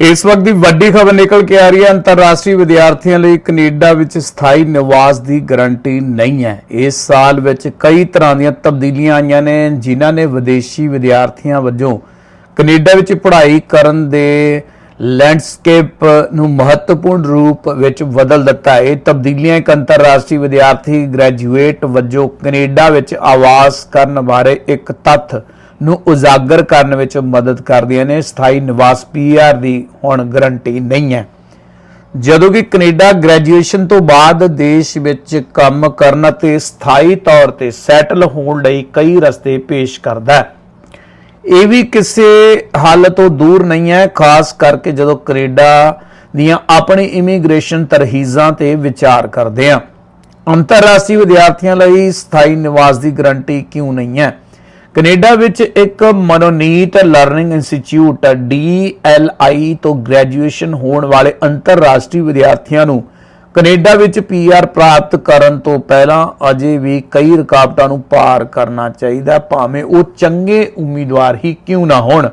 ਇਸ ਵਕਤ ਦੀ ਵੱਡੀ ਖਬਰ ਨਿਕਲ ਕੇ ਆ ਰਹੀ ਹੈ। ਅੰਤਰਰਾਸ਼ਟਰੀ ਵਿਦਿਆਰਥੀਆਂ ਲਈ ਕੈਨੇਡਾ ਵਿੱਚ ਸਥਾਈ ਨਿਵਾਸ ਦੀ ਗਾਰੰਟੀ ਨਹੀਂ ਹੈ। ਇਸ ਸਾਲ ਵਿੱਚ ਕਈ ਤਰ੍ਹਾਂ ਦੀਆਂ ਤਬਦੀਲੀਆਂ ਆਈਆਂ ਨੇ, ਜਿਨ੍ਹਾਂ ਨੇ ਵਿਦੇਸ਼ੀ ਵਿਦਿਆਰਥੀਆਂ ਵਜੋਂ ਕੈਨੇਡਾ ਵਿੱਚ ਪੜ੍ਹਾਈ ਕਰਨ ਦੇ ਲੈਂਡਸਕੇਪ ਨੂੰ ਮਹੱਤਵਪੂਰਨ ਰੂਪ ਵਿੱਚ ਬਦਲ ਦਿੱਤਾ। ਇਹ ਤਬਦੀਲੀਆਂ ਇੱਕ ਅੰਤਰਰਾਸ਼ਟਰੀ ਵਿਦਿਆਰਥੀ ਗ੍ਰੈਜੂਏਟ ਵਜੋਂ ਕੈਨੇਡਾ ਵਿੱਚ ਆਵਾਸ ਕਰਨ ਬਾਰੇ ਇੱਕ ਤੱਥ ਨੂੰ ਉਜਾਗਰ ਕਰਨ ਵਿੱਚ ਮਦਦ ਕਰਦੀਆਂ ਨੇ। ਸਥਾਈ ਨਿਵਾਸ ਪੀਆਰ ਦੀ ਹੁਣ ਗਰੰਟੀ ਨਹੀਂ ਹੈ। ਜਦੋਂ ਕਿ ਕੈਨੇਡਾ ਗ੍ਰੈਜੂਏਸ਼ਨ ਤੋਂ ਬਾਅਦ ਦੇਸ਼ ਵਿੱਚ ਕੰਮ ਕਰਨ ਅਤੇ ਸਥਾਈ ਤੌਰ ਤੇ ਸੈਟਲ ਹੋਣ ਲਈ ਕਈ ਰਸਤੇ ਪੇਸ਼ ਕਰਦਾ ਹੈ। ਇਹ ਵੀ ਕਿਸੇ ਹੱਲ ਤੋਂ ਦੂਰ ਨਹੀਂ ਹੈ। ਖਾਸ ਕਰਕੇ ਜਦੋਂ ਕੈਨੇਡਾ ਦੀਆਂ ਆਪਣੀ ਇਮੀਗ੍ਰੇਸ਼ਨ ਤਰਹੀਜ਼ਾਂ ਤੇ ਵਿਚਾਰ ਕਰਦੇ ਹਾਂ। ਅੰਤਰਰਾਸ਼ਟਰੀ ਵਿਦਿਆਰਥੀਆਂ ਲਈ ਸਥਾਈ ਨਿਵਾਸ ਦੀ ਗਾਰੰਟੀ ਕਿਉਂ ਨਹੀਂ ਹੈ? ਕੈਨੇਡਾ ਵਿੱਚ ਇੱਕ ਮਨੋਨੀਤ ਲਰਨਿੰਗ ਇੰਸਟੀਚਿਊਟ DLI ਤੋਂ ਗ੍ਰੈਜੂਏਸ਼ਨ ਹੋਣ ਵਾਲੇ ਅੰਤਰਰਾਸ਼ਟਰੀ ਵਿਦਿਆਰਥੀਆਂ ਨੂੰ ਕੈਨੇਡਾ ਵਿੱਚ ਪੀਆਰ ਪ੍ਰਾਪਤ ਕਰਨ ਤੋਂ ਪਹਿਲਾਂ ਅਜੇ ਵੀ ਕਈ ਰੁਕਾਵਟਾਂ ਨੂੰ ਪਾਰ ਕਰਨਾ ਚਾਹੀਦਾ ਭਾਵੇਂ ਉਹ ਚੰਗੇ ਉਮੀਦਵਾਰ ਹੀ ਕਿਉਂ ਨਾ ਹੋਣ।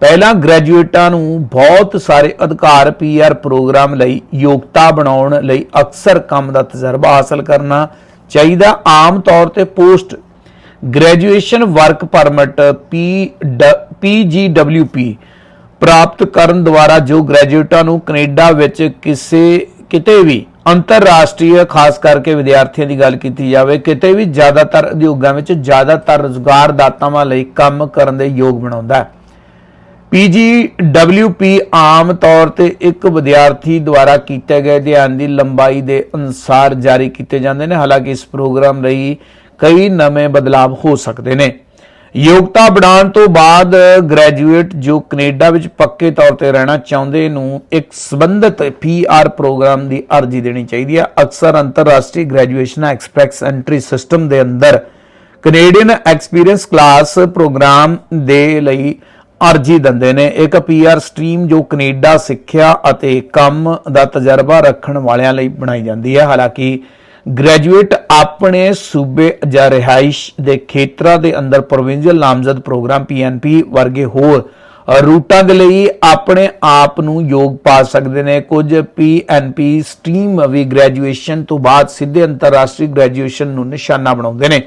ਪਹਿਲਾਂ ਗ੍ਰੈਜੂਏਟਾਂ ਨੂੰ ਬਹੁਤ ਸਾਰੇ ਅਧਿਕਾਰ ਪੀਆਰ ਪ੍ਰੋਗਰਾਮ ਲਈ ਯੋਗਤਾ ਬਣਾਉਣ ਲਈ ਅਕਸਰ ਕੰਮ ਦਾ ਤਜਰਬਾ ਹਾਸਲ ਕਰਨਾ ਚਾਹੀਦਾ। ਆਮ ਤੌਰ ਤੇ post graduation work permit P P G W P ਪ੍ਰਾਪਤ ਕਰਨ ਦੁਆਰਾ ਜੋ ਗ੍ਰੈਜੂਏਟਾਂ ਨੂੰ ਕੈਨੇਡਾ ਵਿੱਚ ਕਿਸੇ, ਕਿਤੇ ਵੀ ਅੰਤਰਰਾਸ਼ਟਰੀ, ਖਾਸ ਕਰਕੇ ਵਿਦਿਆਰਥੀਆਂ ਦੀ ਗੱਲ ਕੀਤੀ ਜਾਵੇ, ਕਿਤੇ ਵੀ ਜ਼ਿਆਦਾਤਰ ਉਦਯੋਗਾਂ ਵਿੱਚ ਜ਼ਿਆਦਾਤਰ ਰੁਜ਼ਗਾਰਦਾਤਾਵਾਂ ਲਈ ਕੰਮ ਕਰਨ ਦੇ ਯੋਗ ਬਣਾਉਂਦਾ ਹੈ। ਪੀਜੀਡਬਲਯੂਪੀ ਆਮ ਤੌਰ ਤੇ ਇੱਕ ਵਿਦਿਆਰਥੀ ਦੁਆਰਾ ਕੀਤੇ ਗਏ ਅਧਿਐਨ ਦੀ ਲੰਬਾਈ ਦੇ ਅਨੁਸਾਰ ਜਾਰੀ ਕੀਤੇ ਜਾਂਦੇ ਨੇ। ਹਾਲਾਂਕਿ ਇਸ ਪ੍ਰੋਗਰਾਮ ਲਈ ਕਈ ਨਵੇਂ ਬਦਲਾਅ ਹੋ ਸਕਦੇ ਨੇ। ਯੋਗਤਾ ਬਣਾਉਣ ਤੋਂ ਬਾਅਦ ਗ੍ਰੈਜੂਏਟ ਜੋ ਕੈਨੇਡਾ ਵਿੱਚ ਪੱਕੇ ਤੌਰ ਤੇ ਰਹਿਣਾ ਚਾਹੁੰਦੇ ਨੂੰ ਇੱਕ ਸੰਬੰਧਿਤ ਪੀਆਰ ਪ੍ਰੋਗਰਾਮ ਦੀ ਅਰਜ਼ੀ ਦੇਣੀ ਚਾਹੀਦੀ ਹੈ ਅਕਸਰ ਅੰਤਰਰਾਸ਼ਟਰੀ ਗ੍ਰੈਜੂਏਸ਼ਨ ਐਕਸਪ੍ਰੈਸ ਐਂਟਰੀ ਸਿਸਟਮ ਦੇ ਅੰਦਰ ਕੈਨੇਡੀਅਨ ਐਕਸਪੀਰੀਅੰਸ ਕਲਾਸ ਪ੍ਰੋਗਰਾਮ ਦੇ ਲਈ ਅਰਜ਼ੀ ਦਿੰਦੇ ਨੇ। ਇੱਕ ਪੀਆਰ ਸਟਰੀਮ ਜੋ ਕੈਨੇਡਾ ਸਿੱਖਿਆ ਅਤੇ ਕੰਮ ਦਾ ਤਜਰਬਾ ਰੱਖਣ ਵਾਲਿਆਂ ਲਈ ਬਣਾਈ ਜਾਂਦੀ ਹੈ ਹਾਲਾਂਕਿ ਗ੍ਰੈਜੂਏਟ ਆਪਣੇ ਸੂਬੇ ਜਾਂ ਰਿਹਾਇਸ਼ ਦੇ ਖੇਤਰਾਂ ਦੇ ਅੰਦਰ ਪ੍ਰੋਵਿੰਸ਼ੀਅਲ ਨਾਮਜ਼ਦ ਪ੍ਰੋਗਰਾਮ ਪੀਐਨਪੀ ਵਰਗੇ ਹੋਰ ਰੂਟਾਂ ਦੇ ਲਈ ਆਪਣੇ ਆਪ ਨੂੰ ਯੋਗ ਪਾ ਸਕਦੇ ਨੇ। ਕੁਝ ਪੀਐਨਪੀ ਸਟਰੀਮ ਵੀ ਗ੍ਰੈਜੂਏਸ਼ਨ ਤੋਂ ਬਾਅਦ ਸਿੱਧੇ ਅੰਤਰਰਾਸ਼ਟਰੀ ਗ੍ਰੈਜੂਏਸ਼ਨ ਨੂੰ ਨਿਸ਼ਾਨਾ ਬਣਾਉਂਦੇ ਨੇ।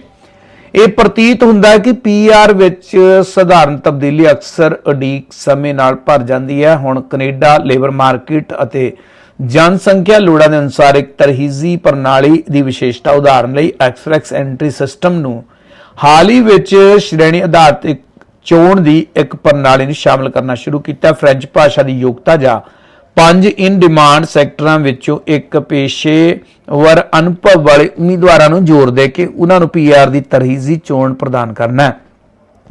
ਇਹ ਪ੍ਰਤੀਤ ਹੁੰਦਾ ਹੈ ਕਿ ਪੀਆਰ ਵਿੱਚ ਸਧਾਰਨ ਤਬਦੀਲੀ ਅਕਸਰ ਉਡੀਕ ਸਮੇਂ ਨਾਲ ਭਰ ਜਾਂਦੀ ਹੈ। ਹੁਣ ਕੈਨੇਡਾ ਲੇਬਰ ਮਾਰਕੀਟ ਅਤੇ ਜਨਸੰਖਿਆ ਲੋੜਾਂ ਦੇ ਅਨੁਸਾਰ ਇੱਕ ਤਰਹੀਜ਼ੀ ਪ੍ਰਣਾਲੀ ਦੀ ਵਿਸ਼ੇਸ਼ਤਾ ਉਦਾਹਰਨ ਲਈ ਐਕਸਪ੍ਰੈਸ ਐਂਟਰੀ ਸਿਸਟਮ ਨੂੰ ਹਾਲ ਹੀ ਵਿੱਚ ਸ਼੍ਰੇਣੀ ਆਧਾਰਿਤ ਇੱਕ ਚੋਣ ਦੀ ਇੱਕ ਪ੍ਰਣਾਲੀ ਨੂੰ ਸ਼ਾਮਲ ਕਰਨਾ ਸ਼ੁਰੂ ਕੀਤਾ। ਫ੍ਰੈਂਚ ਭਾਸ਼ਾ ਦੀ ਯੋਗਤਾ ਜਾਂ ਪੰਜ ਇਨ ਡਿਮਾਂਡ ਸੈਕਟਰਾਂ ਵਿੱਚੋਂ ਇੱਕ ਪੇਸ਼ੇਵਰ ਅਨੁਭਵ ਵਾਲੇ ਉਮੀਦਵਾਰਾਂ ਨੂੰ ਜ਼ੋਰ ਦੇ ਕੇ ਉਹਨਾਂ ਨੂੰ ਪੀਆਰ ਦੀ ਤਰਹੀਜ਼ੀ ਚੋਣ ਪ੍ਰਦਾਨ ਕਰਨਾ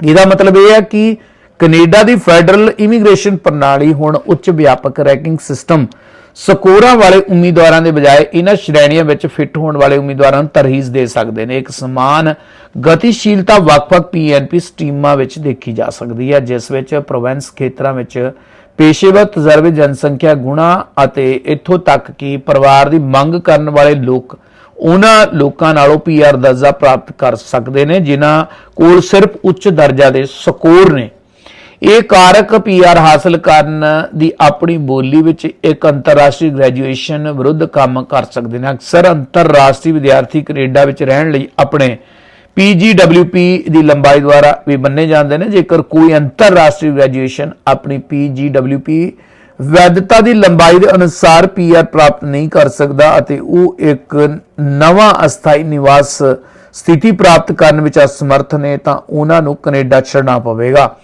ਇਹਦਾ ਮਤਲਬ ਇਹ ਹੈ ਕਿ ਕੈਨੇਡਾ ਦੀ ਫੈਡਰਲ ਇਮੀਗ੍ਰੇਸ਼ਨ ਪ੍ਰਣਾਲੀ ਹੁਣ ਉੱਚ ਵਿਆਪਕ ਰੈਂਕਿੰਗ ਸਿਸਟਮ ਸਕੋਰਾਂ ਵਾਲੇ ਉਮੀਦਵਾਰਾਂ ਦੇ ਬਜਾਏ ਇਹਨਾਂ ਸ਼੍ਰੇਣੀਆਂ ਵਿੱਚ ਫਿੱਟ ਹੋਣ ਵਾਲੇ ਉਮੀਦਵਾਰਾਂ ਨੂੰ ਤਰਹੀਜ਼ ਦੇ ਸਕਦੇ ਨੇ। ਇੱਕ ਸਮਾਨ ਗਤੀਸ਼ੀਲਤਾ ਵੱਖ-ਵੱਖ ਪੀਐਨਪੀ ਸਟੀਮਾਂ ਵਿੱਚ ਦੇਖੀ ਜਾ ਸਕਦੀ ਹੈ, ਜਿਸ ਵਿੱਚ ਪ੍ਰੋਵਿੰਸ ਖੇਤਰਾਂ ਵਿੱਚ ਪੇਸ਼ੇਵਰ ਤਜਰਬੇ, ਜਨਸੰਖਿਆ ਗੁਣਾ ਅਤੇ ਇੱਥੋਂ ਤੱਕ ਕਿ ਪਰਿਵਾਰ ਦੀ ਮੰਗ ਕਰਨ ਵਾਲੇ ਲੋਕ, ਉਹਨਾਂ ਲੋਕਾਂ ਨਾਲੋਂ ਪੀਆਰ ਦਰਜਾ ਪ੍ਰਾਪਤ ਕਰ ਸਕਦੇ ਨੇ, ਜਿਨ੍ਹਾਂ ਕੋਲ ਸਿਰਫ ਉੱਚ ਦਰਜਾ ਦੇ ਸਕੋਰ ਨੇ। ਇਹ ਕਾਰਕ ਪੀਆਰ ਹਾਸਲ ਕਰਨ ਦੀ ਆਪਣੀ ਬੋਲੀ ਵਿੱਚ ਇੱਕ ਅੰਤਰਰਾਸ਼ਟਰੀ ਗ੍ਰੈਜੂਏਸ਼ਨ ਵਿਰੁੱਧ ਕੰਮ ਕਰ ਸਕਦੇ ਨੇ। ਅਕਸਰ ਅੰਤਰਰਾਸ਼ਟਰੀ ਵਿਦਿਆਰਥੀ ਕੈਨੇਡਾ ਵਿੱਚ ਰਹਿਣ ਲਈ ਆਪਣੇ PGWP ਦੀ ਲੰਬਾਈ ਦੁਆਰਾ ਵੀ ਮੰਨੇ ਜਾਂਦੇ ਨੇ। ਜੇਕਰ ਕੋਈ ਅੰਤਰਰਾਸ਼ਟਰੀ ਗ੍ਰੈਜੂਏਸ਼ਨ ਆਪਣੀ PGWP ਵੈਧਤਾ ਦੀ ਲੰਬਾਈ ਦੇ ਅਨੁਸਾਰ ਪੀਆਰ ਪ੍ਰਾਪਤ ਨਹੀਂ ਕਰ ਸਕਦਾ ਅਤੇ ਉਹ ਇੱਕ ਨਵਾਂ ਅਸਥਾਈ ਨਿਵਾਸ ਸਥਿਤੀ ਪ੍ਰਾਪਤ ਕਰਨ ਵਿੱਚ ਅਸਮਰਥ ਨੇ, ਤਾਂ ਉਹਨਾਂ ਨੂੰ ਕੈਨੇਡਾ ਛੱਡਣਾ ਪਵੇਗਾ।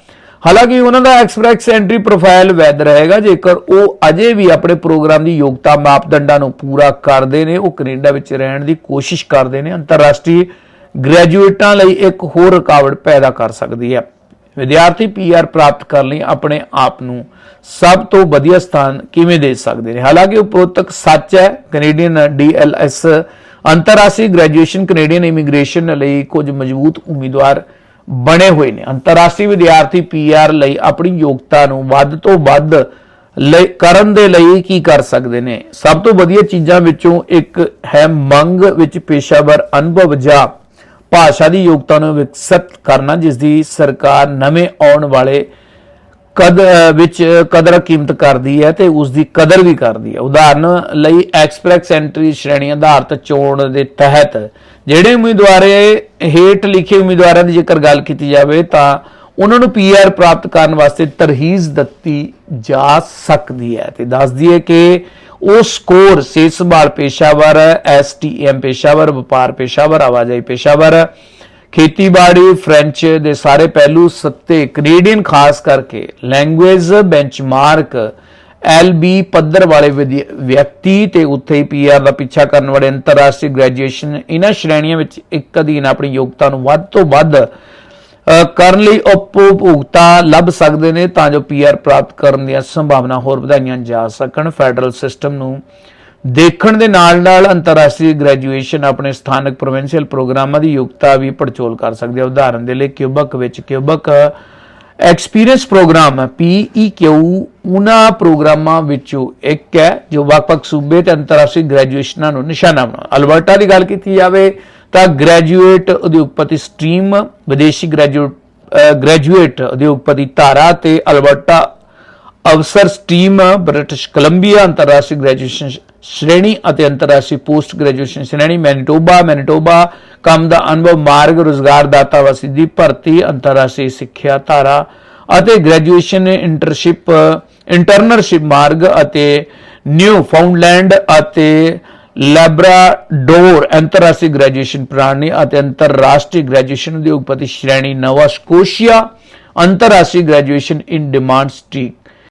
ਹਾਲਾਂਕਿ ਉਹਨਾਂ ਦਾ ਐਕਸਪ੍ਰੈਸ ਐਂਟਰੀ ਪ੍ਰੋਫਾਈਲ ਵੈਦ ਰਹੇਗਾ, ਜੇਕਰ ਉਹ ਅਜੇ ਵੀ ਆਪਣੇ ਪ੍ਰੋਗਰਾਮ ਦੀ ਯੋਗਤਾ ਮਾਪਦੰਡਾਂ ਨੂੰ ਪੂਰਾ ਕਰਦੇ ਨੇ, ਉਹ ਕੈਨੇਡਾ ਵਿੱਚ ਰਹਿਣ ਦੀ ਕੋਸ਼ਿਸ਼ ਕਰਦੇ ਨੇ, ਅੰਤਰਰਾਸ਼ਟਰੀ ਗ੍ਰੈਜੂਏਟਾਂ ਲਈ ਇੱਕ ਹੋਰ ਰੁਕਾਵਟ ਪੈਦਾ ਕਰ ਸਕਦੀ ਹੈ। ਵਿਦਿਆਰਥੀ ਪੀਆਰ ਪ੍ਰਾਪਤ ਕਰਨ ਲਈ ਆਪਣੇ ਆਪ ਨੂੰ ਸਭ ਤੋਂ ਵਧੀਆ ਸਥਾਨ ਕਿਵੇਂ ਦੇ ਸਕਦੇ ਨੇ? ਹਾਲਾਂਕਿ ਉਪਰੋਕਤ ਸੱਚ ਹੈ, ਕੈਨੇਡੀਅਨ ਡੀਐਲਐਸ ਅੰਤਰਰਾਸ਼ਟਰੀ ਗ੍ਰੈਜੂਏਸ਼ਨ, ਕੈਨੇਡੀਅਨ ਇਮੀਗ੍ਰੇਸ਼ਨ ਲਈ ਕੁਝ ਮਜ਼ਬੂਤ ਉਮੀਦਵਾਰ ਬਣੇ ਹੋਏ ਨੇ। ਅੰਤਰਰਾਸ਼ਟਰੀ ਵਿਦਿਆਰਥੀ ਪੀਆਰ ਲਈ ਆਪਣੀ ਯੋਗਤਾ ਨੂੰ ਵੱਧ ਤੋਂ ਵੱਧ ਲਈ ਕਰਨ ਦੇ ਲਈ ਕੀ ਕਰ ਸਕਦੇ ਨੇ? ਸਭ ਤੋਂ ਵਧੀਆ ਚੀਜ਼ਾਂ ਵਿੱਚੋਂ ਇੱਕ ਹੈ ਮੰਗ ਵਿੱਚ ਪੇਸ਼ਾਵਰ ਅਨੁਭਵ ਜਾਂ ਭਾਸ਼ਾ ਦੀ ਯੋਗਤਾ ਨੂੰ ਵਿਕਸਿਤ ਕਰਨਾ, ਜਿਸ ਦੀ ਸਰਕਾਰ ਨਵੇਂ ਆਉਣ ਵਾਲੇ ਕਦ ਵਿੱਚ ਕਦਰ ਕੀਮਤ ਕਰਦੀ ਹੈ ਤੇ ਉਸ ਦੀ ਕਦਰ ਵੀ ਕਰਦੀ ਹੈ। ਉਦਾਹਰਨ ਲਈ ਐਕਸਪ੍ਰੈਸ ਐਂਟਰੀ ਸ਼੍ਰੇਣੀ ਆਧਾਰਿਤ ਚੋਣ ਦੇ ਤਹਿਤ ਜਿਹੜੇ ਉਮੀਦਵਾਰ ਹੇਠ ਲਿਖੇ ਉਮੀਦਵਾਰਾਂ ਦੀ ਜੇਕਰ ਗੱਲ ਕੀਤੀ ਜਾਵੇ ਤਾਂ ਉਹਨਾਂ ਨੂੰ ਪੀਆਰ ਪ੍ਰਾਪਤ ਕਰਨ ਵਾਸਤੇ ਤਰਹੀਜ਼ ਦਿੱਤੀ ਜਾ ਸਕਦੀ ਹੈ ਤੇ ਦੱਸ ਦਈਏ ਕਿ ਉਹ ਸਕੋਰ ਸਿਹਤ ਸੰਭਾਲ ਪੇਸ਼ਾਵਰ ਐਸਟੀਐਮ ਪੇਸ਼ਾਵਰ, ਵਪਾਰ ਪੇਸ਼ਾਵਰ, ਆਵਾਜਾਈ ਪੇਸ਼ਾਵਰ ਖੇਤੀਬਾੜੀ ਫ੍ਰੈਂਚ ਦੇ ਸਾਰੇ ਪਹਿਲੂ ਸੱਤੇ ਕੈਨੇਡੀਅਨ ਖਾਸ ਕਰਕੇ ਲੈਂਗੁਏਜ ਬੈਂਚਮਾਰਕ ਐਲਬੀ ਪੱਧਰ ਵਾਲੇ ਵਿਦਿ- ਵਿਅਕਤੀ ਤੇ ਉੱਥੇ ਹੀ ਪੀਆਰ ਦਾ ਪਿੱਛਾ ਕਰਨ ਵਾਲੇ ਅੰਤਰਰਾਸ਼ਟਰੀ ਗ੍ਰੈਜੂਏਸ਼ਨ ਇਹਨਾਂ ਸ਼੍ਰੇਣੀਆਂ ਵਿੱਚ ਇੱਕ ਅਧੀਨ ਆਪਣੀ ਯੋਗਤਾ ਨੂੰ ਵੱਧ ਤੋਂ ਵੱਧ ਕਰਨ ਲਈ ਉਪਭੋਗਤਾ ਲੱਭ ਸਕਦੇ ਨੇ ਤਾਂ ਜੋ ਪੀਆਰ ਪ੍ਰਾਪਤ ਕਰਨ ਦੀਆਂ ਸੰਭਾਵਨਾ ਹੋਰ ਵਧਾਈਆਂ ਜਾ ਸਕਣ। ਫੈਡਰਲ ਸਿਸਟਮ ਨੂੰ ਦੇਖਣ ਦੇ ਨਾਲ ਨਾਲ ਅੰਤਰਰਾਸ਼ਟਰੀ ਗ੍ਰੈਜੂਏਸ਼ਨ ਆਪਣੇ ਸਥਾਨਕ ਪ੍ਰੋਵਿੰਸ਼ੀਅਲ ਪ੍ਰੋਗਰਾਮਾਂ ਦੀ ਯੋਗਤਾ ਵੀ ਪੜਚੋਲ ਕਰ ਸਕਦੇ ਹੈ। ਉਦਾਹਰਨ ਦੇ ਲਈ ਕਿਊਬਕ ਵਿੱਚ ਕਿਊਬਕ ਐਕਸਪੀਰੀਅੰਸ ਪ੍ਰੋਗਰਾਮ PEQ ਉਹਨਾਂ ਪ੍ਰੋਗਰਾਮਾਂ ਵਿੱਚੋਂ ਇੱਕ ਹੈ ਜੋ ਵੱਖ-ਵੱਖ ਸੂਬੇ ਤੇ ਅੰਤਰਰਾਸ਼ਟਰੀ ਗ੍ਰੈਜੂਏਸ਼ਨਾਂ ਨੂੰ ਨਿਸ਼ਾਨਾ ਬਣਾਉਂਦਾ ਅਲਬਰਟਾ ਦੀ ਗੱਲ ਕੀਤੀ ਜਾਵੇ ਤਾਂ ਗ੍ਰੈਜੂਏਟ ਉਦਯੋਗਪਤੀ ਸਟਰੀਮ, ਵਿਦੇਸ਼ੀ ਗ੍ਰੈਜੂਏਟ ਗ੍ਰੈਜੂਏਟ ਉਦਯੋਗਪਤੀ ਧਾਰਾ ਤੇ ਅਲਬਰਟਾ ਅਵਸਰ ਸਟਰੀਮ, ਬ੍ਰਿਟਿਸ਼ ਕੋਲੰਬੀਆ ਅੰਤਰਰਾਸ਼ਟਰੀ ਗ੍ਰੈਜੂਏਸ਼ਨ ਸ਼੍ਰੇਣੀ ਅਤੇ ਅੰਤਰਰਾਸ਼ਟਰੀ ਪੋਸਟ ਗ੍ਰੈਜੂਏਸ਼ਨ ਸ਼੍ਰੇਣੀ ਮੈਨੀਟੋਬਾ ਮੈਨੀਟੋਬਾ ਕੰਮ ਦਾ ਅਨੁਭਵ, ਮਾਰਗ, ਰੋਜ਼ਗਾਰ, ਦਾਤਾ ਦੀ ਭਰਤੀ, ਅੰਤਰਰਾਸ਼ਟਰੀ ਸਿੱਖਿਆ ਧਾਰਾ ਅਤੇ ਗ੍ਰੈਜੂਏਸ਼ਨ ਇੰਟਰਸ਼ਿਪ ਇੰਟਰਨਰਸ਼ਿਪ ਮਾਰਗ ਅਤੇ ਨਿਊ ਫਾਊਂਡਲੈਂਡ ਅਤੇ ਲੈਬਰਾਡੋਰ ਅੰਤਰਰਾਸ਼ਟਰੀ ਗ੍ਰੈਜੂਏਸ਼ਨ ਪ੍ਰਣਾਲੀ ਅਤੇ ਅੰਤਰਰਾਸ਼ਟਰੀ ਗ੍ਰੈਜੂਏਸ਼ਨ ਉਦਯੋਗਪਤੀ ਸ਼੍ਰੇਣੀ ਨਵਾ ਸਕੋਸ਼ੀਆ ਅੰਤਰਰਾਸ਼ਟਰੀ ਗ੍ਰੈਜੂਏਸ਼ਨ ਇਨ ਡਿਮਾਂਡ ਸਟ੍ਰੀਟ